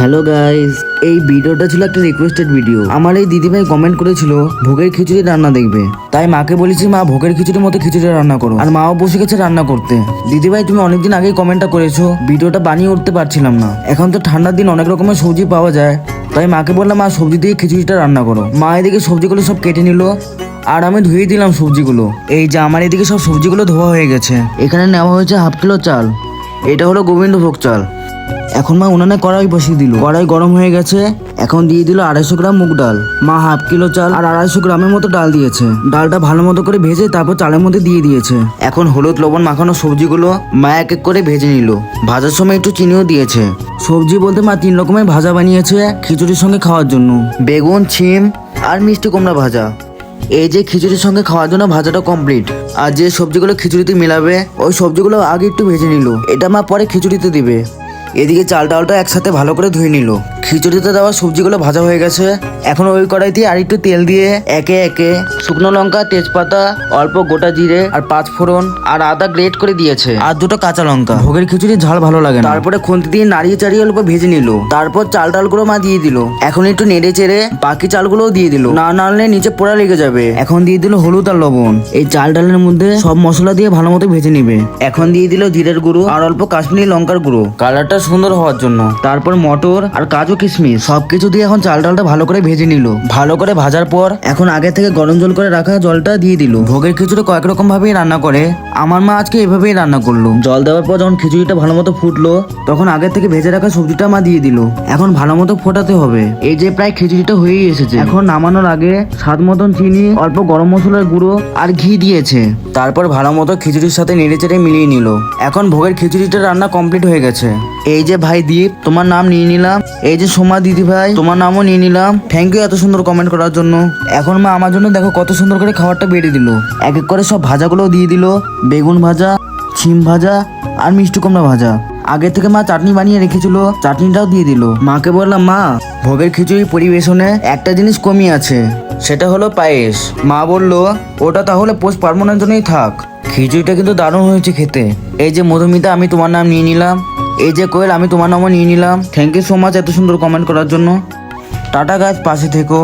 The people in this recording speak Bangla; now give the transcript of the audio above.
হ্যালো গাইস এই ভিডিওটা ছিল একটা রিকোয়েস্টেড ভিডিও আমার এই দিদিভাই কমেন্ট করেছিল, ভোগের খিচুড়ি রান্না দেখবে। তাই মাকে বলেছি, মা, ভোগের খিচুড়ির মতো খিচুড়ি রান্না করো। আর মাও বসে গেছে রান্না করতে। দিদিভাই, তুমি অনেকদিন আগেই কমেন্টটা করেছ। ভিডিওটা বানিয়ে উঠতে পারছিলাম না। এখন তো ঠান্ডার দিন, অনেক রকমের সবজি পাওয়া যায়। তাই মাকে বললাম, মা, সবজি দিয়ে খিচুড়িটা রান্না করো। মা এদিকে সবজিগুলো সব কেটে নিল, আর আমি ধুয়ে দিলাম সবজিগুলো। এই যে আমার এদিকে সব সবজিগুলো ধোয়া হয়ে গেছে। এখানে নেওয়া হয়েছে হাফ কিলো চাল। এটা হলো গোবিন্দভোগ চাল। এখন মা উনানে কড়াই বসিয়ে দিল। কড়াই গরম হয়ে গেছে, এখন দিয়ে দিল আড়াইশো গ্রাম মুগ ডাল। মা হাফ কিলো চাল আর আড়াইশো গ্রামের মতো ডাল দিয়েছে। ডালটা ভালো মতো করে ভেজে তারপর চালের মধ্যে দিয়ে দিয়েছে। এখন হলুদ, লবণ মাখানো সবজিগুলো মা এক এক করে ভেজে নিল। ভাজার সময় একটু চিনিও দিয়েছে। সবজি বলতে মা তিন রকমের ভাজা বানিয়েছে খিচুড়ির সঙ্গে খাওয়ার জন্য। বেগুন, ছিম আর মিষ্টি কুমড়া ভাজা। এই যে খিচুড়ির সঙ্গে খাওয়ার জন্য ভাজাটা কমপ্লিট, আর যে সবজিগুলো খিচুড়িতে মিলাবে, ওই সবজিগুলো আগে একটু ভেজে নিল। এটা মা পরে খিচুড়িতে দিবে। এদিকে চাল ডালটা একসাথে ভালো করে ধুয়ে নিল। খিচুড়িতে দেওয়া সবজিগুলো ভাজা হয়ে গেছে। এখন ওই কড়াইতে আর একটু তেল দিয়ে একে একে শুকনো লঙ্কা তেজপাতা অল্প গোটা জিরে আর পাঁচ ফোড়ন আর আদা গ্রেট করে দিয়েছে। আর দুটো কাঁচা লঙ্কা। ভোগের খিচুড়ির ঝাল ভালো লাগে না। তারপরে খুন্তি দিয়ে নাড়িয়ে চাড়িয়ে অল্প ভেজে নিল। তারপর চাল ডাল ডালগুলো মা দিয়ে দিল। এখন একটু নেড়ে চেড়ে বাকি চালগুলোও দিয়ে দিল। না নাড়লে নিচে পোড়া লেগে যাবে। এখন দিয়ে দিল হলুদ আর লবণ। এই চাল ডালের মধ্যে সব মশলা দিয়ে ভালো মতো ভেজে নিবে। এখন দিয়ে দিল জিরের গুঁড়ো আর অল্প কাশ্মীরি লঙ্কার গুঁড়ো। কালারটা সুন্দর হওয়ার জন্য। তারপর মটর আর কাজু কিশমিশ। সবকিছু দিয়ে এখন চাল ডালটা ভালো করে ভেজে নিল। ভালো করে ভাজার পর এখন আগে থেকে গরম জল করে রাখা জলটা দিয়ে দিল। ভোগের খিচুড়ি কয়েক রকম ভাবেই রান্না করে। আমার মা আজকে এভাবেই রান্না করল। জল দেওয়ার পর যখন খিচুড়িটা ভালো মতো ফুটলো, তখন আগে থেকে ভেজে রাখা সবজিটা মা দিয়ে দিল। এখন ভালো মতো ফোটাতে হবে। এই যে প্রায় খিচুড়িটা হয়েই এসেছে। এখন নামানোর আগে স্বাদ মতন চিনি, অল্প গরম মশলার গুঁড়ো আর ঘি দিয়েছে। তারপর ভালো মতো খিচুড়ির সাথে নেড়ে চেড়ে মিলিয়ে নিল। এখন ভোগের খিচুড়িটা রান্না কমপ্লিট হয়ে গেছে। এই যে ভাই দীপ, তোমার নাম নিয়ে নিলাম। এই যে সোমা দিদি ভাই, তোমার নামও নিয়ে নিলাম। থ্যাংক ইউ এত সুন্দর কমেন্ট করার জন্য। এখন মা আমার জন্য দেখো কত সুন্দর করে খাবারটা বেড়ে দিল। এক এক করে সব ভাজাগুলো দিয়ে দিল। বেগুন ভাজা, ছিম ভাজা আর মিষ্টি কুমড়া ভাজা। আগে থেকে মা চাটনি বানিয়ে রেখেছিল, চাটনিটাও দিয়ে দিল। মাকে বললাম, মা, ভোগের খিচুড়ি পরিবেশনে একটা জিনিস কমই আছে, সেটা হলো পায়েস। মা বলল, ওটা তাহলে পোষ পার্বণের জন্যই থাক। খিচুড়িটা কিন্তু দারুণ হয়েছে খেতে। এই যে মধুমিতা, আমি তোমার নাম নিয়ে নিলাম। এই যে কোয়েল, আমি তোমার নামও নিয়ে নিলাম। থ্যাংক ইউ সো মাচ এত সুন্দর কমেন্ট করার জন্য। টাটা গাছ পাশে থেকো।